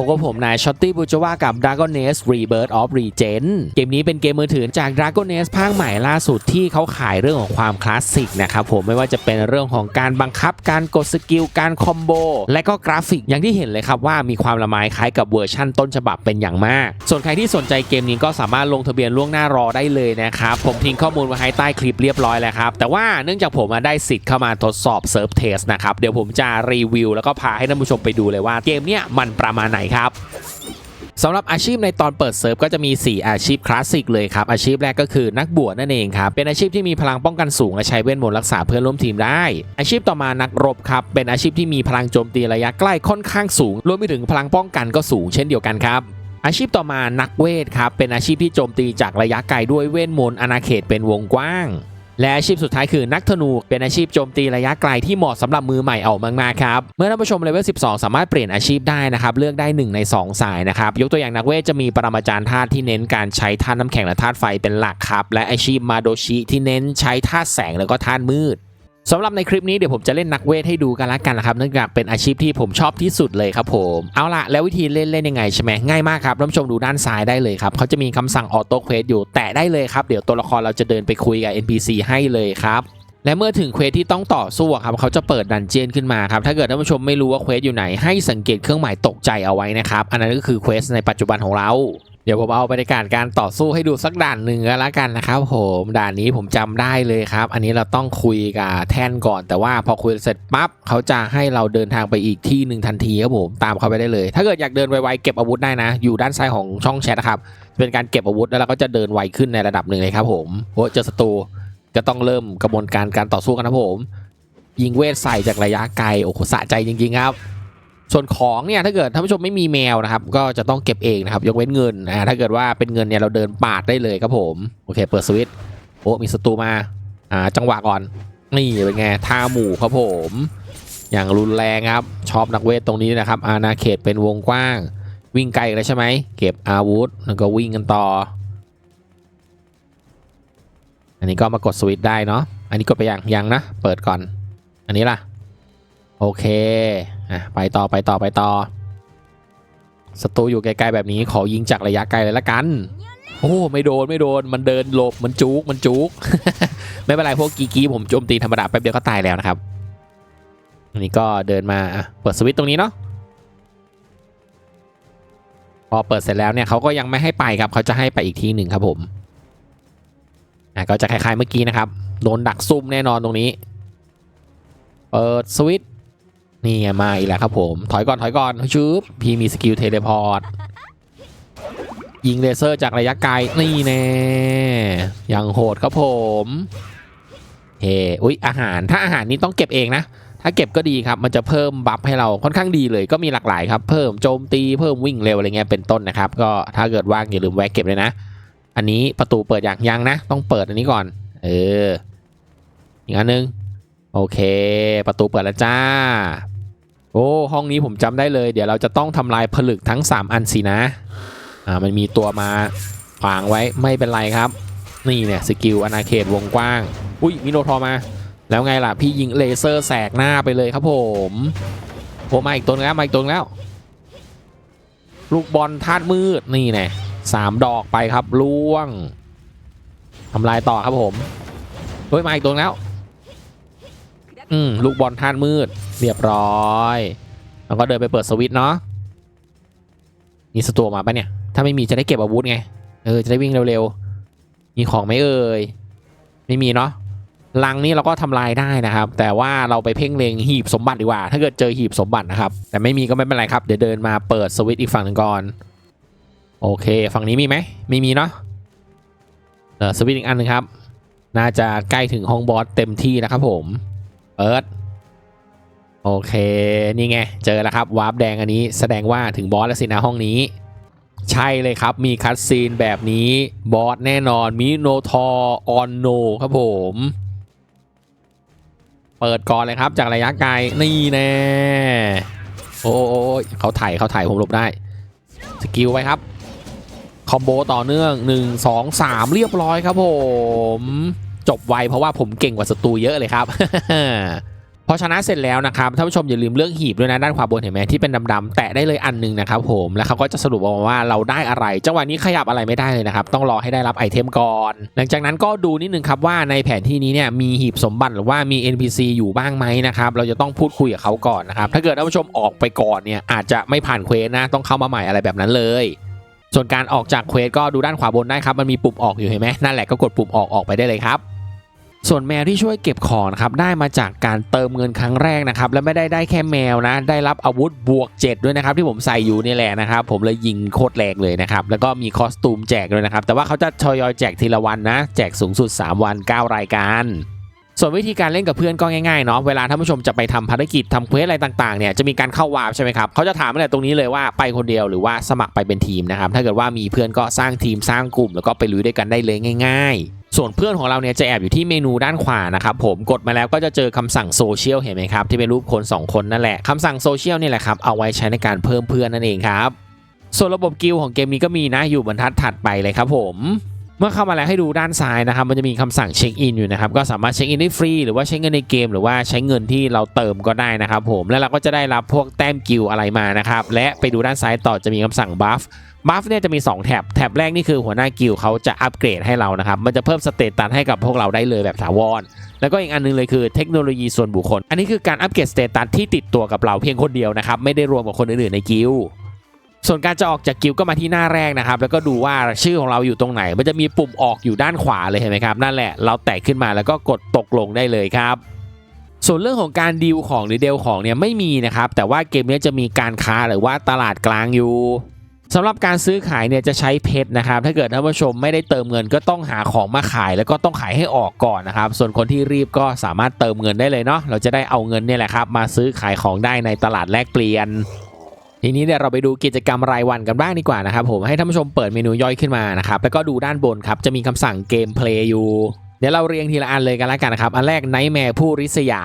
พบกับผมนายช็อตตี้บูจาวากับ Dragon Nest Rebirth of Regen เกมนี้เป็นเกมมือถือจาก Dragon Nest ภาคใหม่ล่าสุดที่เขาขายเรื่องของความคลาสสิกนะครับผมไม่ว่าจะเป็นเรื่องของการบังคับการกดสกิลการคอมโบและก็กราฟิกอย่างที่เห็นเลยครับว่ามีความละไมคล้ายกับเวอร์ชั่นต้นฉบับเป็นอย่างมาก ส่วนใครที่สนใจเกมนี้ก็สามารถลงทะเบียนล่วงหน้ารอได้เลยนะครับผมทิ้งข้อมูลไว้ให้ใต้คลิปเรียบร้อยแล้วครับแต่ว่าเนื่องจากผมได้สิทธิ์เข้ามาทดสอบเซิร์ฟเทสนะครับเดี๋ยวผมจะรีวิวแล้วก็พาให้ท่านผู้ชมไปดูเลยว่าเกมเนี้ยมันประมาณไหนครับสำหรับอาชีพในตอนเปิดเซิร์ฟก็จะมี 4 อาชีพคลาสสิกเลยครับ อาชีพแรกก็คือนักบวชนั่นเองครับ เป็นอาชีพที่มีพลังป้องกันสูงและใช้เวทมนต์รักษาเพื่อนร่วมทีมได้ อาชีพต่อมานักรบครับ เป็นอาชีพที่มีพลังโจมตีระยะใกล้ค่อนข้างสูง รวมไปถึงพลังป้องกันก็สูงเช่นเดียวกันครับอาชีพต่อมานักเวทครับ เป็นอาชีพที่โจมตีจากระยะไกลด้วยเวทมนต์อาณาเขตเป็นวงกว้าง และอาชีพสุดท้ายคือนักธนูเป็นอาชีพโจมตีระยะไกลที่เหมาะสำหรับมือใหม่ออกมากๆครับเมื่อท่านผู้ชมเลเวล 12 สามารถเปลี่ยนอาชีพได้นะครับเลือกได้ 1 ใน 2 สายนะครับยกตัวอย่างนักเวทจะมีปรมาจารย์ธาตุที่เน้นการใช้ธาตุน้ำแข็งและธาตุไฟเป็นหลักครับและอาชีพมาโดชิที่เน้นใช้ธาตุแสงแล้วก็ธาตุมืด สำหรับในคลิปนี้เดี๋ยวผมจะเล่นนักเวทให้ดูกันละกันนะครับเนื่องจากเป็นอาชีพที่ผมชอบที่สุดเลยครับผมเอาละแล้ววิธีเล่นเล่นยังไงใช่ไหมง่ายมากครับท่านผู้ชมดูด้านซ้ายได้เลยครับเขาจะมีคำสั่งออโต้เควสอยู่แตะได้เลยครับเดี๋ยวตัวละครเราจะเดินไปคุยกับ NPC ให้เลยครับและเมื่อถึงเควสที่ต้องต่อสู้ครับเขาจะเปิดดันเจียนขึ้นมาครับถ้าเกิดท่านผู้ชมไม่รู้ว่าเควสอยู่ไหนให้สังเกตเครื่องหมายตกใจเอาไว้นะครับอันนั้นก็คือเควสในปัจจุบันของเรา ดี๋ยวผมเอาบรรยากาศการต่อสู้ให้ดูสักด่านหนึ่งก็แล้วกันนะครับผมด่านนี้ผมจำได้เลยครับ อันนี้เราต้องคุยกับแท่นก่อน แต่ว่าพอคุยเสร็จปั๊บเขาจะให้เราเดินทางไปอีกที่หนึ่งทันทีครับผมตามเขาไปได้เลย ถ้าเกิดอยากเดินไวๆเก็บอาวุธได้นะ อยู่ด้านซ้ายของช่องแชทนะครับเป็นการเก็บอาวุธแล้วเราก็จะเดินไวขึ้นในระดับหนึ่งเลยครับผมโอ้เจอศัตรูก็ต้องเริ่มกระบวนการการต่อสู้กันนะผม ยิงเวทใส่จากระยะไกลโอ้โหสะใจจริงๆครับ ส่วนของเนี่ยถ้าเกิดท่านผู้ชมไม่มีแมวนะครับ ก็จะต้องเก็บเองนะครับ ยกเว้นเงินอ่าถ้าเกิดว่าเป็นเงินเนี่ยเราเดินปาดได้เลยครับผม โอเค เปิดสวิตช์โอ้มีศัตรูมาอ่าจังหวะก่อนนี่เป็นไงท่าหมู่ครับผม อย่างรุนแรงครับชอบนักเวทตรงนี้นะครับ อาณาเขตเป็นวงกว้าง วิ่งไกลอีกแล้วใช่ไหมเก็บอาวุธแล้วก็วิ่งกันต่อ อันนี้ก็มากดสวิตช์ได้เนาะอันนี้กดไปยังยังนะ เปิดก่อน อันนี้ล่ะ โอเค อะไปต่อไปต่อไปต่อศัตรูอยู่ไกลๆแบบนี้ขอยิงจากระยะไกลเลยละกัน โอ้ไม่โดนไม่โดนมันเดินหลบมันจุกมันจุก ไม่เป็นไรพวกกีกีผมโจมตีธรรมดาแป๊บเดียวก็ตายแล้วนะครับอันนี้ก็เดินมาเปิดสวิตช์ตรงนี้เนาะพอเปิดเสร็จแล้วเนี่ยเขาก็ยังไม่ให้ไปครับเขาจะให้ไปอีกทีหนึ่งครับผมอะก็จะคล้ายๆเมื่อกี้นะครับโดนดักซุ่มแน่นอนตรงนี้ เปิดสวิตช์ นี่มาอีกแล้วครับผม ถอยก่อนถอยก่อนชืบพี่มีสกิลเทเลพอร์ตยิงเลเซอร์จากระยะไกลนี่แน่ย่างโหดครับผมเฮ้อุ๊ยอาหารถ้าอาหารนี้ต้องเก็บเองนะ ถ้าเก็บก็ดีครับ มันจะเพิ่มบัฟให้เราค่อนข้างดีเลยก็มีหลากหลายครับ เพิ่มโจมตีเพิ่มวิ่งเร็วอะไรเงี้ยเป็นต้นนะครับ ก็ถ้าเกิดว่างอย่าลืมแวะเก็บเลยนะ อันนี้ประตูเปิดอย่างยังนะ ต้องเปิดอันนี้ก่อน เอออีกอันนึง โอเค ประตูเปิดแล้วจ้า โอ้ ห้องนี้ผมจำได้เลย เดี๋ยวเราจะต้องทำลายผลึกทั้ง 3 อันสินะ อ่า มันมีตัวมาขวางไว้ไม่เป็นไรครับ นี่เนี่ยสกิลอนาเขตวงกว้าง อุ้ยมิโนทอมา แล้วไงล่ะ พี่ยิงเลเซอร์แสกหน้าไปเลยครับผมโผล่มาอีกตัวแล้วมาอีกตัวแล้ว ลูกบอลธาตุมืดนี่แน่สามดอกไปครับล่วงทำลายต่อครับผมเฮ้ยมาอีกตัวแล้ว อืมลูกบอลท่านมืด เรียบร้อย แล้วก็เดินไปเปิดสวิตเนาะมีสตัวมาปะเนี่ย ถ้าไม่มีจะได้เก็บอาวุธไง เออ จะได้วิ่งเร็วๆ มีของไหมเอ่ย ไม่มีเนาะลังนี้เราก็ทำลายได้นะครับ แต่ว่าเราไปเพ่งเล็งหีบสมบัติดีกว่า ถ้าเกิดเจอหีบสมบัตินะครับ แต่ไม่มีก็ไม่เป็นไรครับ เดี๋ยวเดินมาเปิดสวิตอีกฝั่งหนึ่งก่อน โอเค ฝั่งนี้มีไหม ไม่มีเนาะเออสวิตอีกอันหนึงครับ น่าจะใกล้ถึงห้องบอสเต็มที่แล้วครับผม เปิดโอเค นี่ไง เจอแล้วครับ วาร์ปแดงอันนี้แสดงว่าถึงบอสแล้วสินะห้องนี้ ใช่เลยครับ มีคัดซีนแบบนี้ บอสแน่นอน มิโนทอร์ออนโนครับผม เปิดก่อนเลยครับ จากระยะไกล นี่แน่โอ้โอ้โอ้เขาถ่ายเขาถ่ายผมหลบได้ สกิลไว้ครับ คอมโบต่อเนื่อง 1 2 3 เรียบร้อยครับผม จบไวเพราะว่าผมเก่งกว่าศัตรูเยอะเลยครับพอชนะเสร็จแล้วนะครับท่านผู้ชมอย่าลืมเลือกหีบด้วยนะด้านขวาบนเห็นไหมที่เป็นดำๆแตะได้เลยอันหนึงนะครับผมแล้วเขาก็จะสรุปออกมาว่าเราได้อะไรจังหวะนี้ขยับอะไรไม่ได้เลยนะครับต้องรอให้ได้รับไอเทมก่อน หลังจากนั้นก็ดูนิดนึงครับว่าในแผนที่นี้เนี่ยมีหีบสมบัติหรือว่ามี NPC อยู่บ้างไหมนะครับเราจะต้องพูดคุยกับเขาก่อนนะครับถ้าเกิดท่านผู้ชมออกไปก่อนเนี่ยอาจจะไม่ผ่านเควสนะต้องเข้ามาใหม่อะไรแบบนั้นเลยส่วนการออกจากเควสก็ดูด้านขวาบนได้ครับมันมีปุ่มออกอยู่เห็นไหมนั่นแหละก็กดปุ่มออกออกไปได้เลยครับ ส่วนแมวที่ช่วยเก็บของนะครับได้มาจากการเติมเงินครั้งแรกนะครับและไม่ได้ได้แค่แมวนะ ได้รับอาวุธบวก 7 ด้วยนะครับที่ผมใส่อยู่นี่แหละนะครับผมเลยยิงโคตรแรงเลยนะครับแล้วก็มีคอสตูมแจกด้วยนะครับแต่ว่าเขาจะทยอยแจกทีละวันนะ แจกสูงสุด 3 วัน 9 รายการส่วนวิธีการเล่นกับเพื่อนก็ง่ายๆเนาะเวลาท่านผู้ชมจะไปทำภารกิจทำเควสอะไรต่างๆเนี่ยจะมีการเข้าวาร์ปใช่ไหมครับเขาจะถามมาแต่ตรงนี้เลยว่าไปคนเดียวหรือว่าสมัครไปเป็นทีมนะครับถ้าเกิดว่ามีเพื่อนก็สร้างทีมสร้างกลุ่ม แล้วก็ไปลุยด้วยกันได้เลยง่าย ๆ ส่วนเพื่อนของเราเนี่ยจะแอบอยู่ที่เมนูด้านขวานะครับผมกดมาแล้วก็จะเจอคำสั่งโซเชียลเห็นไหมครับที่เป็นรูปคน 2 คนนั่นแหละคำสั่งโซเชียลนี่แหละครับเอาไว้ใช้ในการเพิ่มเพื่อนนั่นเองครับส่วนระบบกิลของเกมนี้ก็มีนะอยู่บรรทัดถัดไปเลยครับผม เมื่อเข้ามาแล้วให้ดูด้านซ้ายนะครับ มันจะมีคำสั่งเช็คอินอยู่นะครับ ก็สามารถเช็คอินได้ฟรีหรือว่าใช้เงินในเกม หรือว่าใช้เงินที่เราเติมก็ได้นะครับผม แล้วเราก็จะได้รับพวกแต้มกิลอะไรมานะครับ และไปดูด้านซ้ายต่อจะมีคำสั่งบัฟบัฟเนี่ยจะมี 2 แท็บ แท็บแรกนี่คือหัวหน้ากิลเขาจะอัปเกรดให้เรานะครับ มันจะเพิ่มสเตตัสให้กับพวกเราได้เลยแบบถาวร แล้วก็อีกอันหนึงเลยคือเทคโนโลยีส่วนบุคคล อันนี้คือการอัปเกรดสเตตัสที่ติดตัวกับเราเพียงคนเดียวนะครับ ไม่ได้รวมกับคนอื่นๆในกิล ส่วนการจะออกจากกิลก็มาที่หน้าแรกนะครับ แล้วก็ดูว่าชื่อของเราอยู่ตรงไหน มันจะมีปุ่มออกอยู่ด้านขวาเลยเห็นไหมครับ นั่นแหละเราแตะขึ้นมาแล้วก็กดตกลงได้เลยครับส่วนเรื่องของการดีลของหรือเดลของเนี่ยไม่มีนะครับ แต่ว่าเกมนี้จะมีการค้าหรือว่าตลาดกลางอยู่สำหรับการซื้อขายเนี่ยจะใช้เพชรนะครับ ถ้าเกิดท่านผู้ชมไม่ได้เติมเงินก็ต้องหาของมาขาย แล้วก็ต้องขายให้ออกก่อนนะครับ ส่วนคนที่รีบก็สามารถเติมเงินได้เลยเนาะเราจะได้เอาเงินเนี่ยแหละครับมาซื้อขายของได้ในตลาดแลกเปลี่ยน ทีนี้เนี่ยวเราไปดูกิจกรรมรายวันกันบ้างดีกว่านะครับผมให้ท่านผู้ชมเปิดเมนูย่อยขึ้นมานะครับแล้วก็ดูด้านบนครับจะมีคำสั่งเกมเพลย์อยู่เดี๋ยวเราเรียงทีละอันเลยกันแล้วกันนะครับ อันแรกไนท์แมร์ผู้ริษยา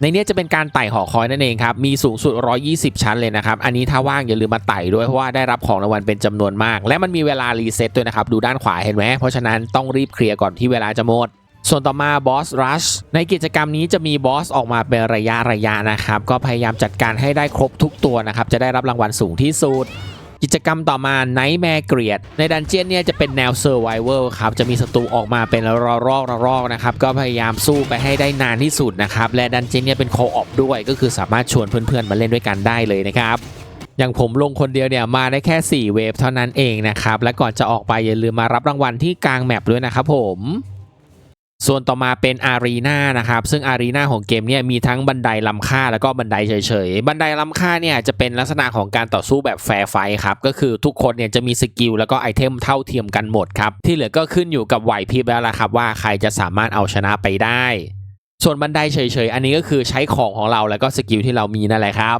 ในเนี้ยจะเป็นการไต่หอคอยนั่นเองครับ มีสูงสุด 120 ชั้นเลยนะครับ อันนี้ถ้าว่างอย่าลืมมาไต่ด้วย เพราะว่าได้รับของรางวัลเป็นจำนวนมาก และมันมีเวลารีเซ็ตด้วยนะครับ ดูด้านขวาเห็นไหมเพราะฉะนั้นต้องรีบเคลียร์ก่อนที่เวลาจะหมด ส่วนต่อมาบอสรัชในกิจกรรมนี้จะมีบอสออกมาเป็นระยะระยะนะครับ ก็พยายามจัดการให้ได้ครบทุกตัวนะครับ จะได้รับรางวัลสูงที่สุดกิจกรรมต่อมา Nightmare g r e e d ในดันเจียนเนี่ยจะเป็นแนว Survival ครับ จะมีศัตรูออกมาเป็นระลอกรอกนะครับ ก็พยายามสู้ไปให้ได้นานที่สุดนะครับ และดันเจียนเนี่ยเป็นโคออปด้วย ก็คือสามารถชวนเพื่อนๆ มาเล่นด้วยกันได้เลยนะครับ อย่างผมลงคนเดียวเนี่ยมาได้แค่ 4 เวฟเท่านั้นเองนะครับ และก่อนจะออกไปอย่าลืมมารับรางวัลที่กลางแมปด้วยนะครับผม ส่วนต่อมาเป็นอารีนานะครับ ซึ่งอารีนาของเกมเนี่ยมีทั้งบันไดล้ำค่าแล้วก็บันไดเฉยๆ บันไดล้ำค่าเนี่ยจะเป็นลักษณะของการต่อสู้แบบแฟร์ไฟท์ครับ ก็คือทุกคนเนี่ยจะมีสกิลแล้วก็ไอเทมเท่าเทียมกันหมดครับ ที่เหลือก็ขึ้นอยู่กับไหวพริบแล้วล่ะครับ ว่าใครจะสามารถเอาชนะไปได้ ส่วนบันไดเฉยๆ อันนี้ก็คือใช้ของของเราแล้วก็สกิลที่เรามีนั่นแหละครับ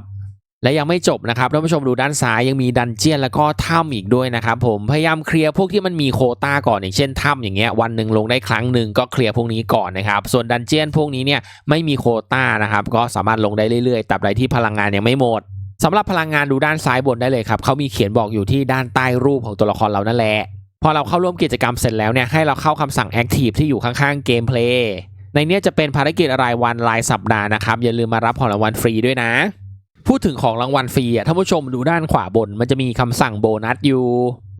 และยังไม่จบนะครับท่านผู้ชมดูด้านซ้ายยังมีดันเจียนแล้วก็ถ้ำอีกด้วยนะครับผมพยายามเคลียร์พวกที่มันมีโคต้าก่อนอย่างเช่นถ้ำอย่างเงี้ยวันหนึ่งลงได้ครั้งหนึ่งก็เคลียร์พวกนี้ก่อนนะครับส่วนดันเจียนพวกนี้เนี่ยไม่มีโคต้านะครับก็สามารถลงได้เรื่อยๆตราบใดที่พลังงานยังไม่หมดสำหรับพลังงานดูด้านซ้ายบนได้เลยครับเขามีเขียนบอกอยู่ที่ด้านใต้รูปของตัวละครเรานั่นแหละพอเราเข้าร่วมกิจกรรมเสร็จแล้วเนี่ยให้เราเข้าคำสั่ง Active ที่อยู่ข้างๆเกมเพลย์ในเนี้ยจะเป็นภารกิจรายวันรายสัปดาห์นะครับอย่าลืมมารับของรางวัลฟรีด้วยนะ พูดถึงของรางวัลฟรีอะท่านผู้ชมดูด้านขวาบน มันจะมีคำสั่งโบนัสอยู่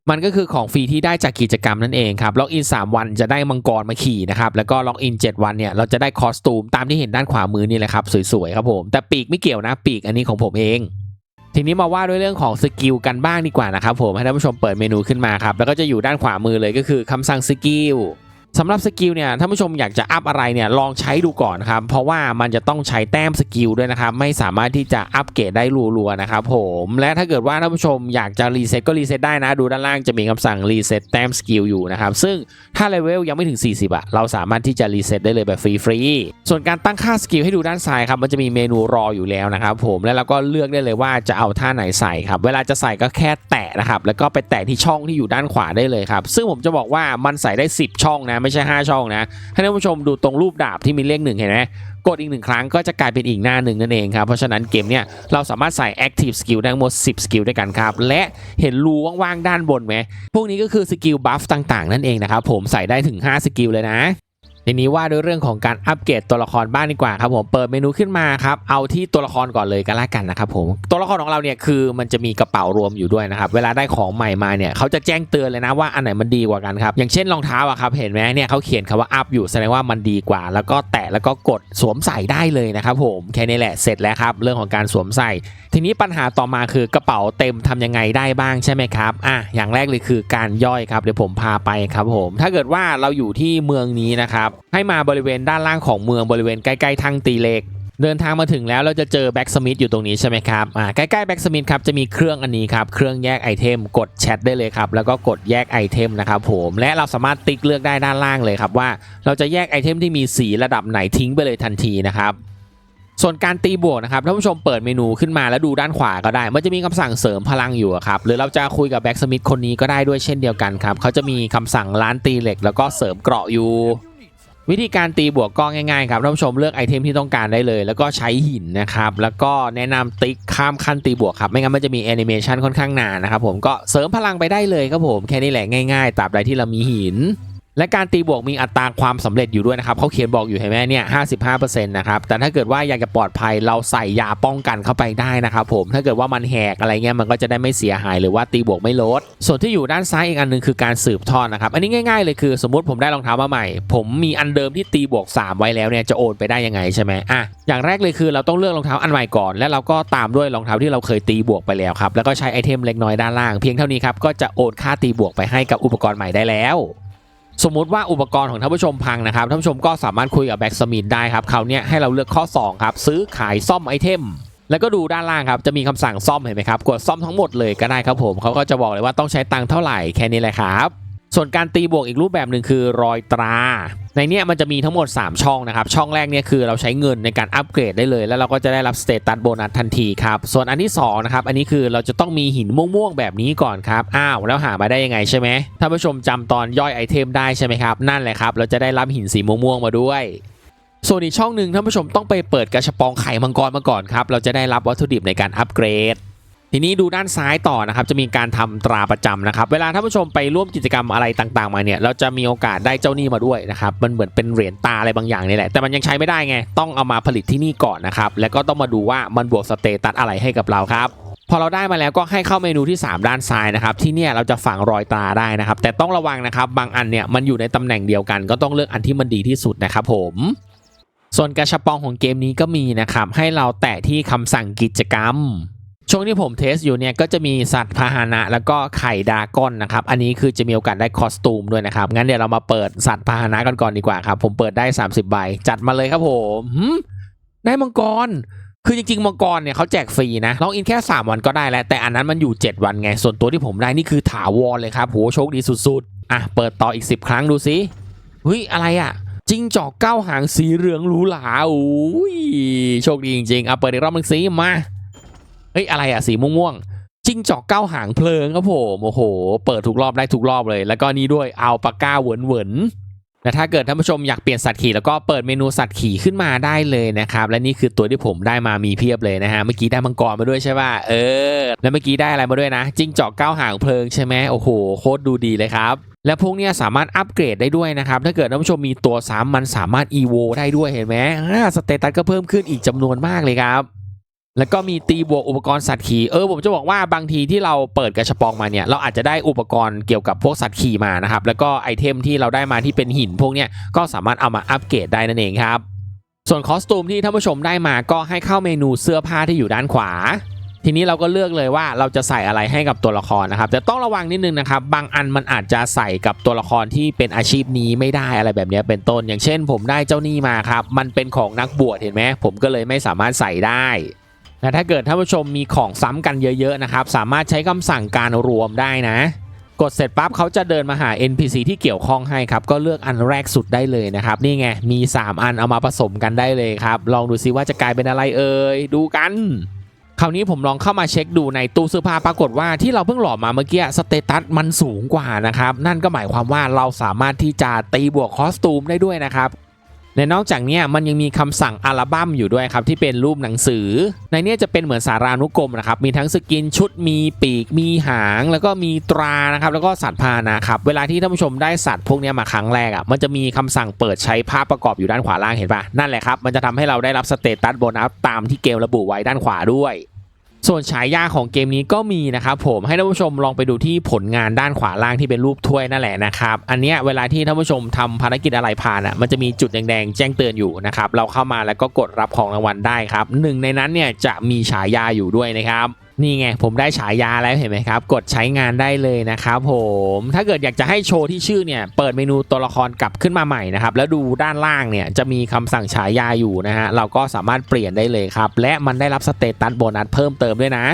มันก็คือของฟรีที่ได้จากกิจกรรมนั่นเองครับ ล็อกอิน 3 วันจะได้มังกรมาขี่นะครับ แล้วก็ล็อกอิน 7 วันเนี่ย เราจะได้คอสตูมตามที่เห็นด้านขวามือนี่แหละครับ สวยๆครับผม แต่ปีกไม่เกี่ยวนะ ปีกอันนี้ของผมเอง ทีนี้มาว่าด้วยเรื่องของสกิลกันบ้างดีกว่านะครับผม ให้ท่านผู้ชมเปิดเมนูขึ้นมาครับ แล้วก็จะอยู่ด้านขวามือเลยก็คือคำสั่งสกิล สำหรับสกิลเนี่ยท่านผู้ชมอยากจะอัพอะไรเนี่ยลองใช้ดูก่อนครับเพราะว่ามันจะต้องใช้แต้มสกิลด้วยนะครับไม่สามารถที่จะอัปเกรดได้รัวๆนะครับผมและถ้าเกิดว่าท่านผู้ชมอยากจะรีเซ็ตก็รีเซ็ตได้นะ ดูด้านล่างจะมีคำสั่งรีเซ็ตแต้มสกิลอยู่นะครับซึ่งถ้าเลเวลยังไม่ถึง 40อะเราสามารถที่จะรีเซ็ตได้เลยแบบฟรีๆส่วนการตั้งค่าสกิลให้ดูด้านซ้ายครับมันจะมีเมนูรออยู่แล้วนะครับผมแล้วเราก็เลือกได้เลยว่าจะเอาท่าไหนใส่ครับเวลาจะใส่ก็แค่แตะนะครับแล้วก็ไปแตะที่ช่องที่อยู่ด้านขวาได้เลยครับซึ่งผมจะบอกว่ามันใส่ได้ 10 ช่องนะไม่ใช่ 5 ช่องนะให้ท่านผู้ชมดูตรงรูปดาบที่มีเลขหนึ่งเห็นไหมกดอีกหนึ่งครั้งก็จะกลายเป็นอีกหน้าหนึ่งนั่นเองครับ เพราะฉะนั้นเกมเนี่ยเราสามารถใส่ Active Skill ได้ทั้งหมด 10 สกิลด้วยกันครับ และเห็นรูว่างๆด้านบนไหมพวกนี้ก็คือสกิลบัฟต่างๆ นั่นเองนะครับผมใส่ได้ถึง 5 สกิลเลยนะ ทีนี้ว่าด้วยเรื่องของการอัปเกรดตัวละครบ้างดีกว่าครับผมเปิดเมนูขึ้นมาครับเอาที่ตัวละครก่อนเลยก็แล้วกันนะครับผมตัวละครของเราเนี่ยคือมันจะมีกระเป๋ารวมอยู่ด้วยนะครับเวลาได้ของใหม่มาเนี่ยเขาจะแจ้งเตือนเลยนะว่าอันไหนมันดีกว่ากันครับอย่างเช่นรองเท้าอะครับเห็นไหมเนี่ยเขาเขียนคำว่าอัพอยู่แสดงว่ามันดีกว่า แล้วก็แตะแล้วก็กดสวมใส่ได้เลยนะครับผมแค่นี้แหละเสร็จแล้วครับเรื่องของการสวมใส่ ทีนี้ปัญหาต่อมาคือกระเป๋าเต็มทำยังไงได้บ้างใช่ไหมครับอะอย่างแรกเลยคือการย่อยครับเดี๋ยวผมพาไปครับผมถ้าเกิดว่าเราอยู่ที่เมืองนี้นะครับให้มาบริเวณด้านล่างของเมืองบริเวณใกล้ๆทางตีเหล็กเดินทางมาถึงแล้วเราจะเจอแบ็กสมิธอยู่ตรงนี้ใช่ไหมครับอ่าใกล้ๆแบ็กสมิธครับจะมีเครื่องอันนี้ครับเครื่องแยกไอเทมกดแชทได้เลยครับแล้วก็กดแยกไอเทมนะครับผมและเราสามารถติ๊กเลือกได้ด้านล่างเลยครับว่า เราจะแยกไอเทมที่มีสีระดับไหนทิ้งไปเลยทันทีนะครับส่วนการตีบวกนะครับท่านผู้ชมเปิดเมนูขึ้นมาแล้วดูด้านขวาก็ได้ มันจะมีคำสั่งเสริมพลังอยู่ครับหรือเราจะคุยกับแบ็กสมิธคนนี้ก็ได้ด้วยเช่นเดียวกันครับเขาจะมีคำสั่งล้านตีเหล็ก แล้วก็เสริมเกราะอยู่ วิธีการตีบวกก็ง่ายๆครับท่านผู้ชมเลือกไอเทมที่ต้องการได้เลย แล้วก็ใช้หินนะครับแล้วก็แนะนำติ๊กข้ามขั้นตีบวกครับไม่งั้นมันจะมีแอนิเมชันค่อนข้างนานนะครับผมก็เสริมพลังไปได้เลยครับผมแค่นี้แหละง่ายๆตราบใดที่เรามีหิน และการตีบวกมีอัตราความสำเร็จอยู่ด้วยนะครับเขาเขียนบอกอยู่เห็นไหมเนี่ย55%นะครับแต่ถ้าเกิดว่าอยากจะปลอดภัยเราใส่ยาป้องกันเข้าไปได้นะครับผมถ้าเกิดว่ามันแหกอะไรเงี้ยมันก็จะได้ไม่เสียหายหรือว่าตีบวกไม่ลด ส่วนที่อยู่ด้านซ้ายอีกอันหนึงคือการสืบทอดนะครับ อันนี้ง่ายๆเลยคือ สมมติผมได้รองเท้ามาใหม่ ผมมีอันเดิมที่ตีบวก 3 ไว้แล้วเนี่ยจะโอนไปได้ยังไงใช่ไหมอะอย่างแรกเลยคือเราต้องเลือกรองเท้าอันใหม่ก่อน แล้วเราก็ตามด้วยรองเท้าที่เราเคยตีบวกไปแล้วครับแล้วก็ใช้ไอเทมเล็กน้อยด้านล่างเพียงเท่านี้ครับก็จะโอนค่าตีบวกไปให้กับอุปกรณ์ใหม่ได้แล้ว สมมุติว่าอุปกรณ์ของท่านผู้ชมพังนะครับท่านผู้ชมก็สามารถคุยกับแบ็กสมิธได้ครับเขาวเนี่ยให้เราเลือกข้อ 2 ครับ ซื้อขายซ่อมไอเทม แล้วก็ดูด้านล่างครับ จะมีคำสั่งซ่อมเห็นไหมครับ กดซ่อมทั้งหมดเลยก็ได้ครับผมเขาก็จะบอกเลยว่าต้องใช้ตังค์เท่าไหร่แค่นี้แหละครับ ส่วนการตีบวกอีกรูปแบบหนึ่งคือรอยตรา ในเนี้ยมันจะมีทั้งหมด 3 ช่องนะครับ ช่องแรกเนี่ยคือเราใช้เงินในการอัปเกรดได้เลย แล้วเราก็จะได้รับสเตตัสโบนัสทันทีครับ ส่วนอันที่2นะครับ อันนี้คือเราจะต้องมีหินม่วงๆแบบนี้ก่อนครับ อ้าว แล้วหามาได้ยังไงใช่ไหมท่านผู้ชมจำตอนย่อยไอเทมได้ใช่ไหมครับ นั่นแหละครับ เราจะได้รับหินสีม่วงๆมาด้วยส่วนอีกช่องหนึ่งท่านผู้ชมต้องไปเปิดกระชปองไข่มังกรมาก่อนครับ เราจะได้รับวัตถุดิบในการอัปเกรด ทีนี้ดูด้านซ้ายต่อนะครับจะมีการทำตราประจำนะครับ เวลาท่านผู้ชมไปร่วมกิจกรรมอะไรต่างๆมาเนี่ยเราจะมีโอกาสได้เจ้านี้มาด้วยนะครับมันเหมือนเป็นเหรียญตาอะไรบางอย่างนี่แหละแต่มันยังใช้ไม่ได้ไงต้องเอามาผลิตที่นี่ก่อนนะครับแล้วก็ต้องมาดูว่ามันบวกสเตตัสอะไรให้กับเราครับพอเราได้มาแล้วก็ให้เข้าเมนูที่ 3 ด้านซ้ายนะครับที่เนี่ยเราจะฝังรอยตราได้นะครับ แต่ต้องระวังนะครับบางอันเนี่ยมันอยู่ในตำแหน่งเดียวกัน ก็ต้องเลือกอันที่มันดีที่สุดนะครับผมส่วนกระชับปองของเกมนี้ก็มีนะครับให้เราแตะที่คำสั่งกิจกรรม ช่วงที่ผมเทสอยู่เนี่ยก็จะมีสัตว์พาหนะ แล้วก็ไข่ดาก้อนนะครับ อันนี้คือจะมีโอกาสได้คอสตูมด้วยนะครับ งั้นเดี๋ยวเรามาเปิดสัตว์พาหนะกันก่อนดีกว่าครับ ผมเปิดได้ 30 ใบ จัดมาเลยครับผมหืมได้มังกร คือจริงๆ มังกรเนี่ยเขาแจกฟรีนะล็อกอินแค่ 3 วันก็ได้แล้ว แต่อันนั้นมันอยู่ 7 วันไง ส่วนตัวที่ผมได้นี่คือถาวรเลยครับโหโชคดีสุดๆ อะเปิดต่ออีก 10 ครั้งดูสิเฮ้ยอะไรอะจิงจอกเก้าหางสีเหลืองหรูหราโอ้ยโชคดีจริงๆอะเปิดอีกรอบหนึงสิมา ฮ้ยอะไรอะสีม่วงๆจิ้งจอกเก้าหางเพลิงครับผมโอ้โห เปิดทุกรอบได้ทุกรอบเลย แล้วก็นี่ด้วยเอาปากก้าเหวินเหวินและถ้าเกิดท่านผู้ชมอยากเปลี่ยนสัตว์ขี่แล้วก็เปิดเมนูสัตว์ขี่ขึ้นมาได้เลยนะครับ และนี่คือตัวที่ผมได้มามีเพียบเลยนะฮะเมื่อกี้ได้มังกรมาด้วยใช่ป่ะเออ แล้วเมื่อกี้ได้อะไรมาด้วยนะจิ้งจอกเก้าหางเพลิงใช่ไหมโอ้โหโคตรดูดีเลยครับและพวกนี้สามารถอัปเกรดได้ด้วยนะครับ ถ้าเกิดท่านผู้ชมมีตัวซ้ำมันสามารถ EVO ได้ด้วยเห็นไหมอ่าสเตตัสก็เพิ่มขึ้นอีกจำนวนมากเลยครับ แล้วก็มีตีบวกอุปกรณ์สัตว์ขี่เออผมจะบอกว่าบางทีที่เราเปิดกระชปองมาเนี่ยเราอาจจะได้อุปกรณ์เกี่ยวกับพวกสัตว์ขี่มานะครับแล้วก็ไอเทมที่เราได้มาที่เป็นหินพวกเนี้ยก็สามารถเอามาอัปเกรดได้นั่นเองครับ ส่วนคอสตูมที่ท่านผู้ชมได้มาก็ให้เข้าเมนูเสื้อผ้าที่อยู่ด้านขวาทีนี้เราก็เลือกเลยว่าเราจะใส่อะไรให้กับตัวละครนะครับ แต่ต้องระวังนิดนึงนะครับ บางอันมันอาจจะใส่กับตัวละครที่เป็นอาชีพนี้ไม่ได้อะไรแบบนี้เป็นต้น อย่างเช่น ผมได้เจ้านี้มาครับ มันเป็นของนักบวชเห็นไหมผมก็เลยไม่สามารถใส่ได้ และถ้าเกิดท่านผู้ชมมีของซ้ำกันเยอะๆนะครับ สามารถใช้คำสั่งการรวมได้นะ กดเสร็จปั๊บเขาจะเดินมาหา NPC ที่เกี่ยวข้องให้ครับ ก็เลือกอันแรกสุดได้เลยนะครับ นี่ไง มี 3 อันเอามาผสมกันได้เลยครับ ลองดูซิว่าจะกลายเป็นอะไรเอ่ย ดูกัน คราวนี้ผมลองเข้ามาเช็คดูในตู้เสื้อผ้าปรากฏว่าที่เราเพิ่งหล่อมาเมื่อกี้สเตตัสมันสูงกว่านะครับ นั่นก็หมายความว่าเราสามารถที่จะตีบวกคอสตูมได้ด้วยนะครับ และนอกจากนี้มันยังมีคำสั่งอัลบั้มอยู่ด้วยครับที่เป็นรูปหนังสือ ในนี้จะเป็นเหมือนสารานุกรมนะครับมีทั้งสกินชุดมีปีกมีหาง แล้วก็มีตรานะครับแล้วก็สัตว์พาหนะครับเวลาที่ท่านผู้ชมได้สัตว์พวกนี้มาครั้งแรกอะมันจะมีคำสั่งเปิดใช้ภาพประกอบอยู่ด้านขวาล่างเห็นปะนั่นแหละครับมันจะทำให้เราได้รับสเตตัสโบนัสตามที่เกมระบุไว้ด้านขวาด้วย ส่วนฉายาของเกมนี้ก็มีนะครับผมให้ท่านผู้ชมลองไปดูที่ผลงานด้านขวาล่างที่เป็นรูปถ้วยนั่นแหละนะครับอันเนี้ยเวลาที่ท่านผู้ชมทำภารกิจอะไรผ่านอะมันจะมีจุดแดงๆแจ้งเตือนอยู่นะครับเราเข้ามาแล้วก็กดรับของรางวัลได้ครับหนึ่งในนั้นเนี่ยจะมีฉายาอยู่ด้วยนะครับ นี่ไงผมได้ฉายาแล้วเห็นไหมครับ กดใช้งานได้เลยนะครับผมถ้าเกิดอยากจะให้โชว์ที่ชื่อเนี่ยเปิดเมนูตัวละครกลับขึ้นมาใหม่นะครับแล้วดูด้านล่างเนี่ยจะมีคำสั่งฉายาอยู่นะฮะเราก็สามารถเปลี่ยนได้เลยครับและมันได้รับสเตตัสโบนัสเพิ่มเติมด้วยนะ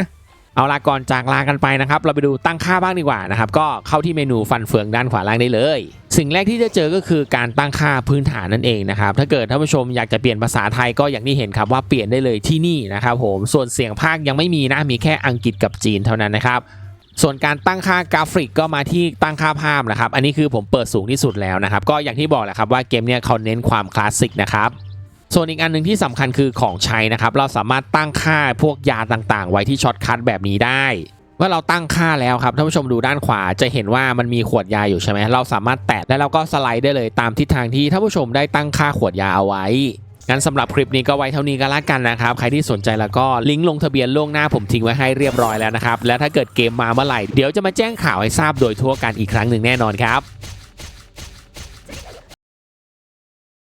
เอาละก่อนจากลากันไปนะครับ เราไปดูตั้งค่าบ้างดีกว่านะครับ ก็เข้าที่เมนูฟันเฟืองด้านขวาล่างได้เลย สิ่งแรกที่จะเจอก็คือการตั้งค่าพื้นฐานนั่นเองนะครับ ถ้าเกิดท่านผู้ชมอยากจะเปลี่ยนภาษาไทยก็อย่างที่เห็นครับว่าเปลี่ยนได้เลยที่นี่นะครับผม ส่วนเสียงภาคยังไม่มีนะ มีแค่อังกฤษกับจีนเท่านั้นนะครับส่วนการตั้งค่ากราฟิกก็มาที่ตั้งค่าภาพนะครับ อันนี้คือผมเปิดสูงที่สุดแล้วนะครับ ก็อย่างที่บอกแหละครับว่าเกมเนี้ยเขาเน้นความคลาสสิกนะครับ ส่วนอีกอันหนึ่งที่สำคัญคือของใช้นะครับ เราสามารถตั้งค่าพวกยาต่างๆ ไว้ที่ช็อตคัทแบบนี้ได้เมื่อเราตั้งค่าแล้วครับท่านผู้ชมดูด้านขวาจะเห็นว่ามันมีขวดยาอยู่ใช่ไหมเราสามารถแตะแล้วเราก็สไลด์ได้เลยตามทิศทางที่ท่านผู้ชมได้ตั้งค่าขวดยาเอาไว้งั้นสำหรับคลิปนี้ก็ไว้เท่านี้ก็แล้วกันนะครับ ใครที่สนใจแล้วก็ลิงก์ลงทะเบียนล่วงหน้าผมทิ้งไว้ให้เรียบร้อยแล้วนะครับ และถ้าเกิดเกมมาเมื่อไหร่เดี๋ยวจะมาแจ้งข่าวให้ทราบโดยทั่วกันอีกครั้งหนึ่งแน่นอนครับ